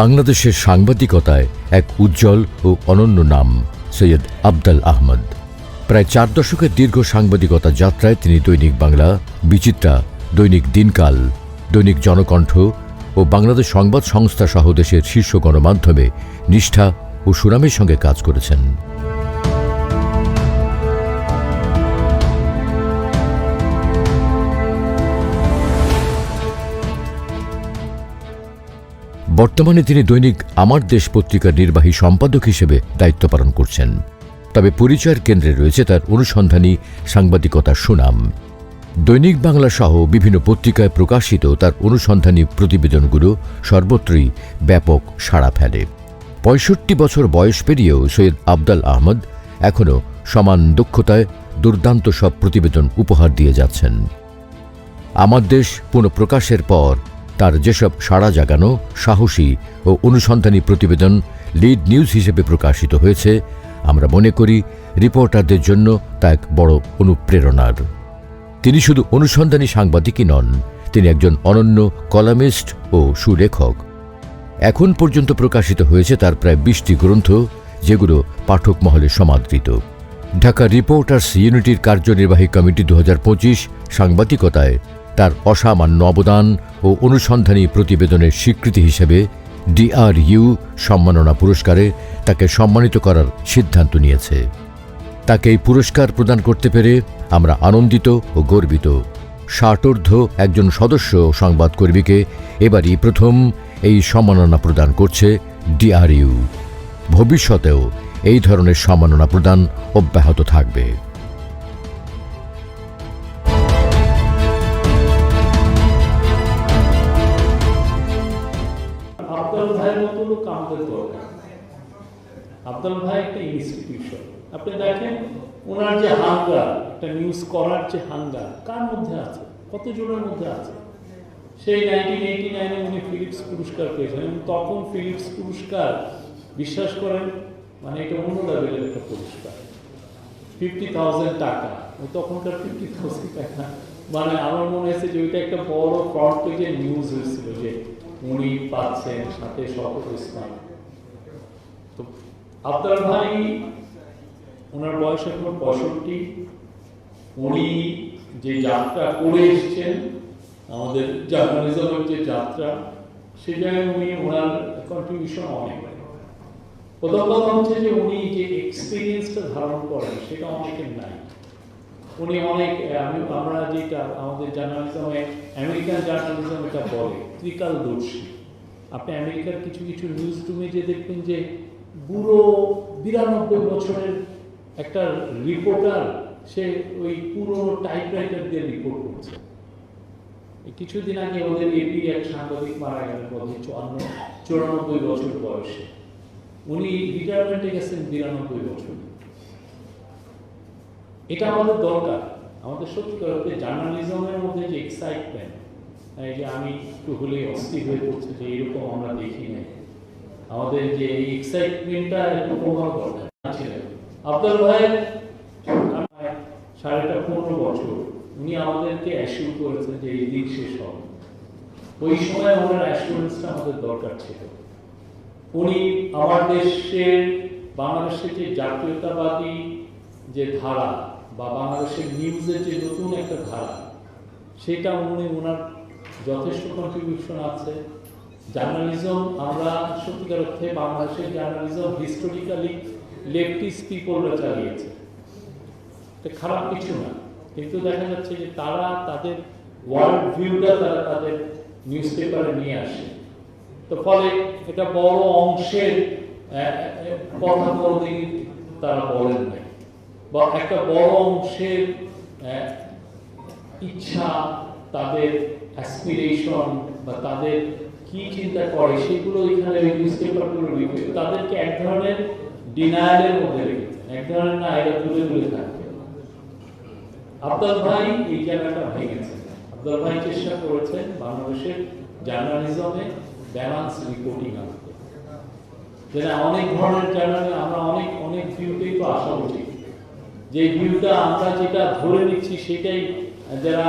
বাংলাদেশের সাংবাদিকতায় এক উজ্জ্বল ও অনন্য নাম, সৈয়দ আবদাল আহমদ। প্রায় চার দশকের দীর্ঘ সাংবাদিকতা যাত্রায় তিনি দৈনিক বাংলা, বিচিত্রা, দৈনিক দিনকাল, দৈনিক জনকণ্ঠ ও বাংলাদেশ সংবাদ সংস্থা সহ দেশের শীর্ষ গণমাধ্যমে নিষ্ঠা ও সুনামের সঙ্গে কাজ করেছেন। বর্তমানে তিনি দৈনিক আমার দেশ পত্রিকার নির্বাহী সম্পাদক হিসেবে দায়িত্ব পালন করছেন। তবে পরিচয়ের কেন্দ্রে রয়েছে তার অনুসন্ধানী সাংবাদিকতার সুনাম। দৈনিক বাংলা সহ বিভিন্ন পত্রিকায় প্রকাশিত তার অনুসন্ধানী প্রতিবেদনগুলো সর্বত্রই ব্যাপক সাড়া ফেলে। পঁয়ষট্টি বছর বয়স পেরিয়েও সৈয়দ আবদাল আহমদ এখনও সমান দক্ষতায় দুর্দান্ত সব প্রতিবেদন উপহার দিয়ে যাচ্ছেন। আমার দেশ পুনঃপ্রকাশের পর তার যেসব সাড়া জাগানো, সাহসী ও অনুসন্ধানী প্রতিবেদন লিড নিউজ হিসেবে প্রকাশিত হয়েছে, আমরা মনে করি রিপোর্টারদের জন্য তা এক বড় অনুপ্রেরণার। তিনি শুধু অনুসন্ধানী সাংবাদিকই নন, তিনি একজন অনন্য কলামিস্ট ও সুলেখক। এখন পর্যন্ত প্রকাশিত হয়েছে তার প্রায় বিশটি গ্রন্থ, যেগুলো পাঠক মহলে সমাদৃত। ঢাকা রিপোর্টার্স ইউনিটির কার্যনির্বাহী কমিটি দু হাজার পঁচিশ সাংবাদিকতায় তার অসামান্য অবদান ও অনুসন্ধানী প্রতিবেদনের স্বীকৃতি হিসেবে ডিআরইউ সম্মাননা পুরস্কারে তাকে সম্মানিত করার সিদ্ধান্ত নিয়েছে। তাকে এই পুরস্কার প্রদান করতে পেরে আমরা আনন্দিত ও গর্বিত। ষাটোর্ধ্ব একজন সদস্য সংবাদকর্মীকে এবারই প্রথম এই সম্মাননা প্রদান করছে ডিআরইউ। ভবিষ্যতেও এই ধরনের সম্মাননা প্রদান অব্যাহত থাকবে। আব্দুল ভাই একটা ইনস্টিটিউশন আপনি দেখেন ওনার যে হাঙ্গার একটা নিউজ করার যে হাঙ্গার কার মধ্যে আছে? কতজনের মধ্যে আছে? সেই নাইনটিন এইটি নাইনে উনি ফিলিপস পুরস্কার পেয়েছেন এবং তখন ফিলিপস পুরস্কার বিশ্বাস করেন মানে এটা অন্য লেভেলের একটা পুরস্কার। ফিফটি থাউজেন্ড টাকা। ওই তখনকার ফিফটি থাউজেন্ড টাকা। মানে আমার মনে হয়েছে যে ওইটা একটা বড় ফ্রন্ট পেজে নিউজ হয়েছিল যে উনি পাচ্ছেন সাথে শকত ইসলাম আবদার ভাই, ওনার বয়স এখন পঁয়ষট্টি। উনি যে যাত্রা করে এসছেন, আমাদের জার্নালিজমের যে যাত্রা, সে জায়গায় উনি ওনার কন্ট্রিবিউশন অনেক। প্রথম কথা হচ্ছে যে উনি যে এক্সপিরিয়েন্সটা ধারণ করেন, সেটা অনেকের নাই। উনি অনেক আমি, আমরা যেটা, আমাদের জার্নালিজমে, আমেরিকান জার্নালিজম এটা বলে ত্রিকালদর্শী আপনি আমেরিকার কিছু কিছু নিউজ রুমে যে দেখবেন যে বুড়ো বিরানব্বই বছরের একটা রিপোর্টার সে ওই পুরনো টাইপরাইটার দিয়ে রিপোর্ট করছে। কিছুদিন আগে ওদের এপি এক সাংবাদিক মারা গেলেন বলছে চুয়ান্ন, চুরানব্বই বছর বয়সে। উনি রিটায়ারমেন্টে গেছেন বিরানব্বই বছর। এটা আমাদের দরকার। আমাদের সত্যি করতে জার্নালিজমের মধ্যে যে এক্সাইটমেন্ট এই যে আমি একটু হলে অস্থির হয়ে পড়ছে যে এরকম আমরা দেখি নাই। আমাদের যে এক্সাইটমেন্টটা একটু কমানো দরকার ছিলেন আব্দুল ভাই সাড়েটা পনেরো বছর। উনি আমাদেরকে অ্যাসিউর করেছেন যে এই দিক শেষ হবে। ওই সময় ওনার অ্যাসুরেন্সটা আমাদের দরকার ছিল। উনি আমার দেশের, বাংলাদেশের যে জাতীয়তাবাদী যে ধারা বা বাংলাদেশের নিউজের যে নতুন একটা ধারা, সেটা উনি ওনার যথেষ্ট কন্ট্রিবিউশন আছে। জার্নালিজম, আমরা সত্যিকার অর্থে বাংলাদেশের জার্নালিজম হিস্টোরিক্যালি লেফটিস্ট পিপলরা চালিয়েছে। খারাপ কিছু না। কিন্তু দেখা যাচ্ছে যে তারা তাদের ওয়ার্ল্ড ভিউটা তারা তাদের নিউজ পেপারে নিয়ে আসে। তো ফলে এটা বড় অংশের কথা কোনোদিন তারা বলেন নাই। বা একটা বড় অংশের ইচ্ছা, তাদের অ্যাসপিরেশন বা তাদের কি চিন্তা করে, সেগুলো এখানে তাদেরকে এক ধরনের ডিনায়ালের মধ্যে রেখেছেন এক ধরনের না, এরা দূরে দূরে থাকবে আব্দুল ভাই এই জায়গাটা ভেঙেছেন আব্দুল ভাই চেষ্টা করেছেন বাংলাদেশের জার্নালিজমে ব্যালান্স রিপোর্টিং আনতে। অনেক ধরনের জার্নালে, আমরা অনেক অনেক ভিউতেই তো আসা উচিত। যে ভিউটা আমরা যেটা ধরে নিচ্ছি সেটাই যারা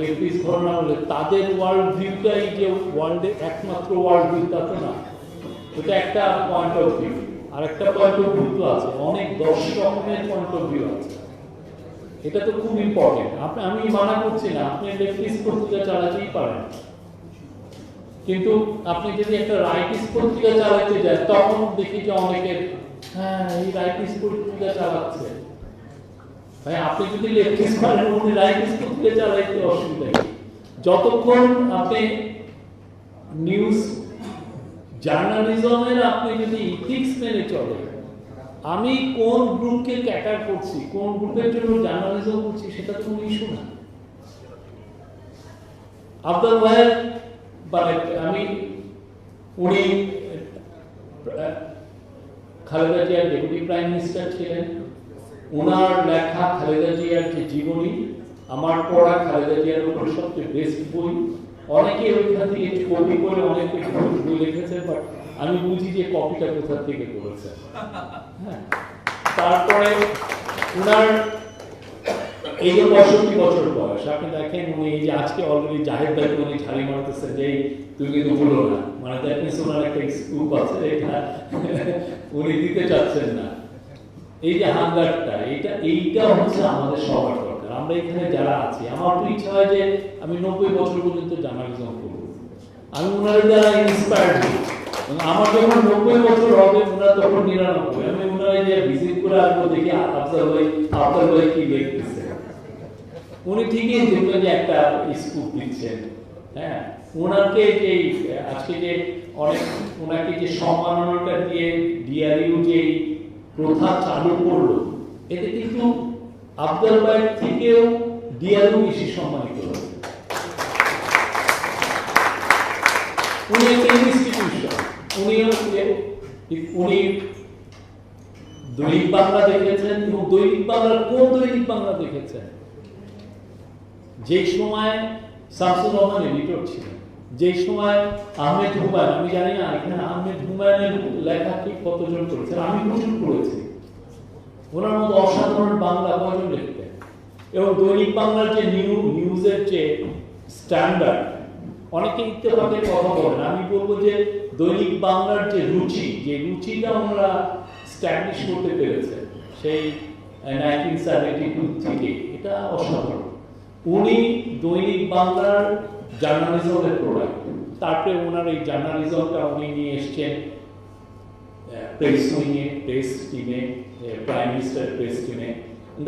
লেফটিস ঘটনা বলে তাদের ওয়ার্ল্ড ভিউটাই যে ওয়ার্ল্ডের একমাত্র ওয়ার্ল্ড ভিউ তা তো না। ওটা একটা পয়েন্ট অফ ভিউ আর একটা পয়েন্ট অফ ভিউ তো আছে। অনেক দশ রকমের পয়েন্ট অফ ভিউ আছে। এটা তো খুব ইম্পর্টেন্ট আপনি, আমি মানা করছি না। আপনি লেফটিস পত্রিকা চালাতেই পারেন। কিন্তু আপনি যদি একটা রাইটিস পত্রিকা চালাতে যান, তখন দেখি যে অনেকের হ্যাঁ এই রাইটিস পত্রিকা চালাচ্ছে। আপনি যদি উনি চালাইতে অসুবিধা যতক্ষণ আপনি নিউজ জার্নালিজমের আপনি যদি ইথিক্স মেনে আমি কোন গ্রুপকে ক্যাটার করছি, কোন গ্রুপের জন্য জার্নালিজম করছি, সেটা তো ইস্যু না। আব্দুল ভাইয়ের আমি, উনি খালেদা জিয়ার ডেপুটি প্রাইম মিনিস্টার ছিলেন। ওনার লেখা খালেদা জিয়ার যে জীবনী, আমার পড়া খালেদা জিয়ার উপর সবচেয়ে বেস্ট বই। অনেকে ওইখান থেকে কপি করে অনেকে বই লিখেছেন বাট আমি বুঝি যে কপিটা কোথা থেকে করেছেন হ্যাঁ। তারপরে ওনার এই যে পঁয়ষট্টি বছর বয়স, আপনি দেখেন উনি এই যে আজকে অলরেডি জাহেদ ভাই উনি ঝাড়ি মারতেছেন যে তুমি কিন্তু বলো না। মানে দ্যাট মিনস ওনার একটা স্কুপ আছে, এটা উনি দিতে চাচ্ছেন না। এই যে হাঙ্গারটা এইটা এইটা হচ্ছে আমাদের সবার দরকার। আমরা এখানে যারা আছি, আমার তো ইচ্ছা হয় যে আমি নব্বই বছর পর্যন্ত জার্নালিজম করব। আমি ওনার দ্বারা ইন্সপায়ার্ড হই। আমার যখন নব্বই বছর হবে, ওনার তখন নিরানব্বই। আমি ওনার যে ভিজিট করে আসব, দেখি আফজাল ভাই আফজাল ভাই কি লিখতেছে। উনি ঠিকই দেখবেন যে একটা স্কুপ দিচ্ছেন। হ্যাঁ? ওনাকে যে, আজকে যে অনেক, ওনাকে যে সম্মাননাটা দিয়ে ডিআরইউ যে প্রথা চালু করল। এতে কিন্তু আফজাল ভাই থেকেও ডিআরইউ বেশি সম্মানিত হয়েছে উনি একটা ইনস্টিটিউশন উনি উনি দৈনিক বাংলা দেখেছেন এবং দৈনিক বাংলার কোন দৈনিক বাংলা দেখেছেন? যে সময় শামসুর রহমান এডিটর ছিলেন। যে সময় আহমেদ হুমায়ুন, আমি জানি না, এখানে আহমেদ হুমায়ুনের লেখা ঠিক কতজন করেছেন আমি প্রচুর পড়েছি। ওনার মতো অসাধারণ বাংলা কয়জন লিখতেন এবং দৈনিক বাংলার যে নিউ, নিউজের যে স্ট্যান্ডার্ড, অনেকে ইত্তেফাকের কথা বলেন। আমি বলব যে দৈনিক বাংলার যে রুচি, যে রুচিটা ওনারা স্ট্যাবলিশ করতে পেরেছে সেই নাইনটিন সেভেন্টি টু থেকে, এটা অসাধারণ। উনি দৈনিক বাংলার জার্নালিজমের প্রোডাক্ট। তারপরে ওনার এই জার্নালিজমটা উনি নিয়ে এসছেন প্রেস উইংয়ে, প্রেস টিমে প্রাইম মিনিস্টার প্রেস টিমে।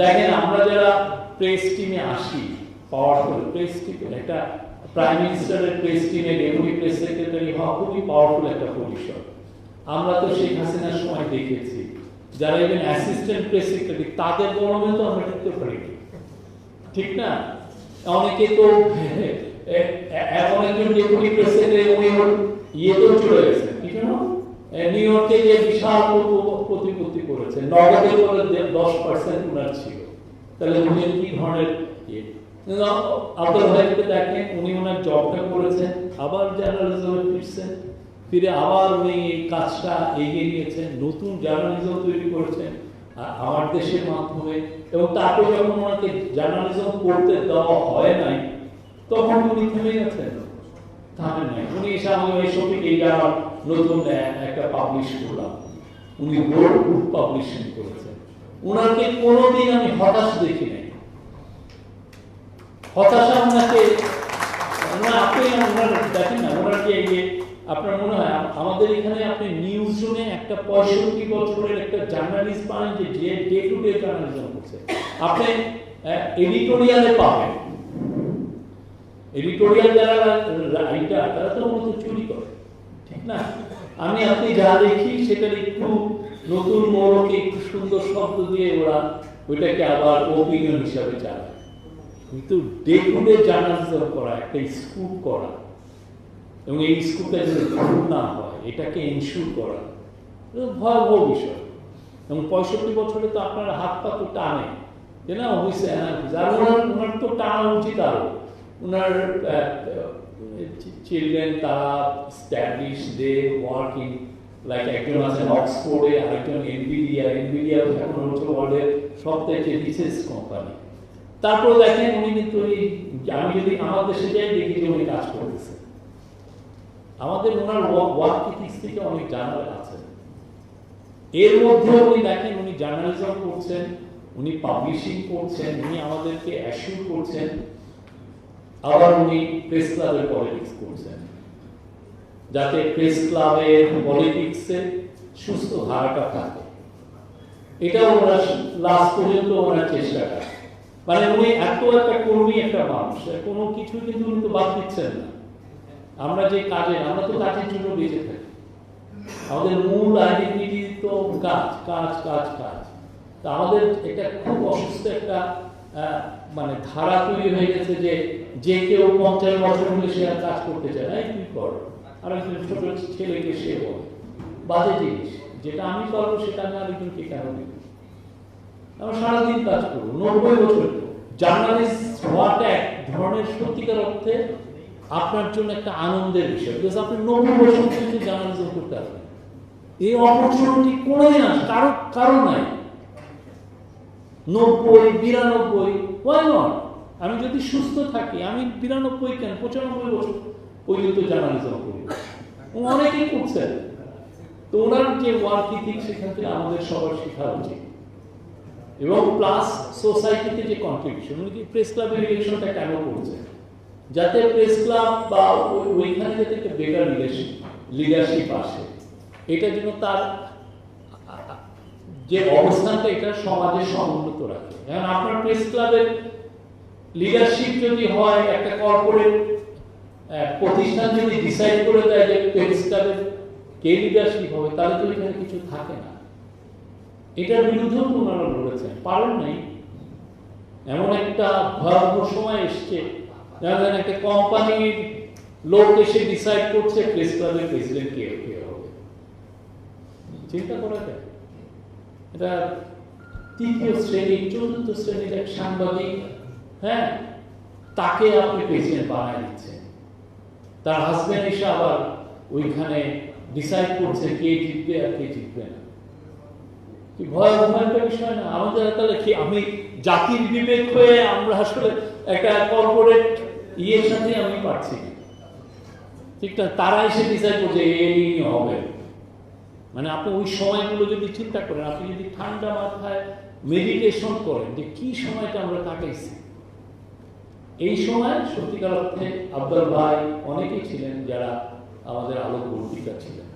দেখেন, আমরা যারা প্রেস টিমে আসি পাওয়ারফুল প্রেস টিমে একটা প্রাইম মিনিস্টারের প্রেস টিমে ডেপুটি প্রেস সেক্রেটারি হওয়া খুবই পাওয়ারফুল একটা পরিসর আমরা তো শেখ হাসিনার সময় দেখেছি, যারা ইভেন অ্যাসিস্ট্যান্ট প্রেস সেক্রেটারি তাদের গরমে তো আমরা টিকতে পারি ঠিক না? অনেকে তো এমন একজন ডেপুটি প্রেস সেক্রেটারি উনি ইয়েতেও চলে নিউ ইয়র্কে যে বিশাল প্রতিপত্তি নগদের করে দশ পার্সেন্ট উনার ছিল। তাহলে উনি কি ধরনের ইয়ে? আব্দুল ভাইকে দেখেন, উনি ওনার জবটা করেছেন, আবার জার্নালিজমে ফিরছেন, ফিরে আবার উনি এই কাজটা এগিয়ে নিয়েছেন, নতুন জার্নালিজম তৈরি করেছেন। আমার দেশের মাধ্যমে। এবং তারপরে যখন ওনাকে জার্নালিজম করতে দেওয়া হয় নাই, তখন উনি থেমে গেছেন। থামেন নাই। উনি এসে আমি এই আমার নতুন একটা পাবলিশ করলাম। উনি বোর্ড বুক পাবলিশিং করেছেন। ওনাকে কোনোদিন আমি হতাশ দেখি নাই। হতাশা ওনাকে না আপনি ওনার দেখেন না ওনার যে আপনার মনে হয় আমাদের এখানে আপনি নিউজ জুনে একটা পঁয়ষট্টি বছরের একটা জার্নালিস্ট পান যে ডে টু ডে জার্নালিজম করছে। আপনি এডিটোরিয়ালে পাবেন। এডিটোরিয়াল যারা রাইটার তারা তো মূলত চুরি করে, ঠিক না? আমি, আপনি যা দেখি সেটার একটু নতুন মোড়কে, একটু সুন্দর শব্দ দিয়ে ওরা ওইটাকে আবার ওপিনিয়ন হিসাবে চালায় কিন্তু ডে টু ডে জার্নালিজম করা, একটা স্কুপ করা এবং এই স্কুপটা যদি ভুল না হয় এটাকে ইনস্যুর করা ভয়াবহ বিষয়। এবং পঁয়ষট্টি বছরে তো আপনার হাত পা তো টানে যে না? হয়েছে হ্যাঁ ওনার তো টানা উচিত আরও। ওনার চিলড্রেন তারা স্ট্যাবলিশ দে ওয়ার্কিং লাইক একজন আছেন অক্সফোর্ডে আরেকজন এনভিডিয়া। এনভিডিয়া এখন হচ্ছে ওয়ার্ল্ডের সবথেকে রিচেস্ট কোম্পানি তারপর দেখেন উনি কিন্তু আমি যদি আমার দেশে যাই দেখি যে উনি কাজ করতেছে। আমাদের ওনার ওয়ার্ক ইথিক্স থেকে অনেক জানার আছে এর মধ্যে উনি দেখেন উনি জার্নালিজম করছেন, উনি পাবলিশিং করছেন, উনি আমাদেরকে অ্যাসিউর করছেন, আবার উনি প্রেস ক্লাবের পলিটিক্স করছেন। যাতে প্রেস ক্লাবের পলিটিক্সে সুস্থ ধারাটা থাকে। এটা ওরা লাস্ট পর্যন্ত ওনার চেষ্টা করে মানে উনি এত একটা কর্মী একটা মানুষ, কোনো কিছু কিন্তু উনি তো বাদ দিচ্ছেন না। আমরা যে কাজে আমরা তো কাজের জন্য বেঁচে থাকি। আমাদের মূল আইডেন্টিটি তো কাজ কাজ কাজ কাজ। তা আমাদের এটা খুব অসুস্থ একটা মানে ধারা তৈরি হয়ে গেছে যে যে কেউ পঞ্চাশ বছর হলে সে আর কাজ করতে চায় না। তুই কর? আর একজন ছোট ছেলেকে সে বলে। বাজে জিনিস। যেটা আমি পারব সেটা আমি আরেকজনকে কেন দিব? আমরা সারাদিন কাজ করব, নব্বই বছর। জার্নালিস্ট হওয়াটা এক ধরনের সত্যিকার অর্থে আপনার জন্য একটা আনন্দের বিষয় আপনি নব্বই বছর পর্যন্ত জার্নালিজম করতে পারবেন এই অপরচুনিটি কোনোই না, কারও কারও নাই। নব্বই, বিরানব্বই ওয়াই নট আমি যদি সুস্থ থাকি, আমি বিরানব্বই কেন? পঁচানব্বই বছর পর্যন্ত জার্নালিজম করি। অনেকেই করছেন। তো ওনার যে ওয়ার্ক সেখান থেকে আমাদের সবার শেখা উচিত। এবং প্লাস সোসাইটিতে যে কন্ট্রিবিউশন উনি প্রেস ক্লাবের ইলেকশনটা কেন করছে যাতে প্রেস ক্লাব বা ওই- ওইখানে যাতে একটা বেটার লিডারশিপ লিডারশিপ আসে। এটার জন্য তার যে অবস্থানটা এটা সমাজে সমুন্নত রাখে। এখন আপনার প্রেস ক্লাবের লিডারশিপ যদি হয়, একটা কর্পোরেট প্রতিষ্ঠান যদি ডিসাইড করে দেয় যে প্রেস ক্লাবের কে লিডারশিপ হবে, তাহলে তো এখানে কিছু থাকে না। এটার বিরুদ্ধেও ওনারা লড়েছেন। পারেন নাই? এমন একটা ভয়াবহ সময় এসছে। যেমন একটা কোম্পানির লোক এসে ডিসাইড করছে প্রেস ক্লাবের প্রেসিডেন্ট কে কে হবে। চিন্তা করা যায়। এটা তৃতীয় শ্রেণি, চতুর্থ শ্রেণির এক সাংবাদিক হ্যাঁ তাকে আপনি প্রেসিডেন্ট দিচ্ছেন। তার হাজব্যান্ড এসে আবার ওইখানে ডিসাইড করছে কে জিতবে আর কে জিতবে না। কি ভয় ভয় বিষয় না। আমাদের তাহলে কি আমি জাতির বিবেক হয়ে আমরা আসলে একটা কর্পোরেট ইয়ের সাথে আমি পারছি। ঠিক না? তারা এসে ডিসাইড করছে এই নিয়ে হবে। মানে আপনি ওই সময়গুলো যদি চিন্তা করেন, আপনি যদি ঠান্ডা মাথায় মেডিটেশন করেন যে কি সময়টা আমরা কাটাইছি। এই সময় সত্যিকার অর্থে আব্দুল ভাই অনেকেই ছিলেন যারা আমাদের আলোকবর্তিকা ছিলেন।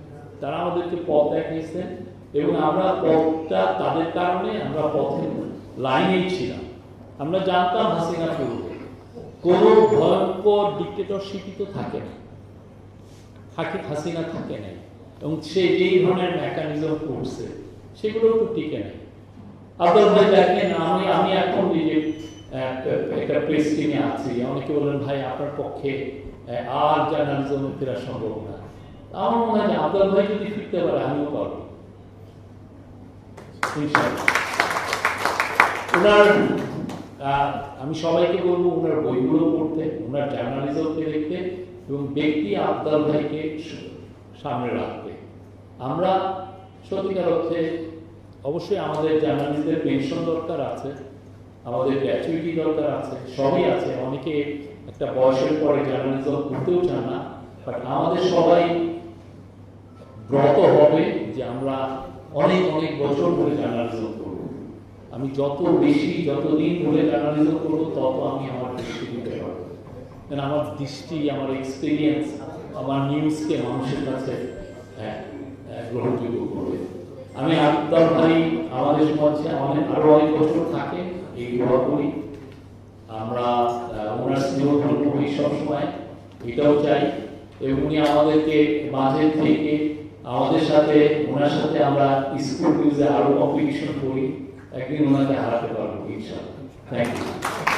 তারা আমাদেরকে পথ দেখিয়েছেন এবং আমরা পথটা তাদের কারণে আমরা পথের লাইনেই ছিলাম। আমরা জানতাম হাসিনা করবে কোনো ভয়ঙ্কর ডিক্টেটরশিপই তো থাকে না। থাকে হাসিনা থাকে নাই। এবং সে যেই ধরনের মেকানিজম করছে সেগুলো তো টিকে নাই। ভাই দেখেন আমি আমি এখন আহ, একটা প্রেস আছি। অনেকে বলেন ভাই আপনার পক্ষে আর ফেরা সম্ভব না। আমার মনে হয় আব্দুল ভাই যদি ফিরতে পারে আমিও পারব। ওনার আমি সবাইকে বলব ওনার বইগুলো পড়তে, ওনার জার্নালিজমকে দেখতে এবং ব্যক্তি আবদাল ভাইকে সামনে রাখতে। আমরা সত্যিকার অর্থে অবশ্যই আমাদের জার্নালিস্টদের পেনশন দরকার আছে, আমাদের গ্র্যাচুইটি দরকার আছে, সবই আছে। অনেকে একটা বয়সের পরে জার্নালিজম করতেও চান না বাট আমাদের সবাই ব্রত হবে যে আমরা অনেক অনেক বছর ধরে জার্নালিজম আমি যত বেশি যতদিন ধরে জার্নালিজম করব তত আমি আমার দৃষ্টি দিতে পারব। কারণ আমার দৃষ্টি আমার এক্সপিরিয়েন্স আমার নিউজকে মানুষের কাছে হ্যাঁ, হ্যাঁ, গ্রহণযোগ্য করবে। আমি আবদার ভাই আমাদের সমাজে অনেক আরও অনেক বছর থাকে এই দোয়া করি। আমরা ওনার স্নেহ করি সবসময় এটাও চাই। এবং উনি আমাদেরকে মাঝে থেকে আমাদের সাথে ওনার সাথে আমরা স্কুল নিউজে আরও কম্পিটিশন করি। अग्रिम होना चाह रहा थैंक यू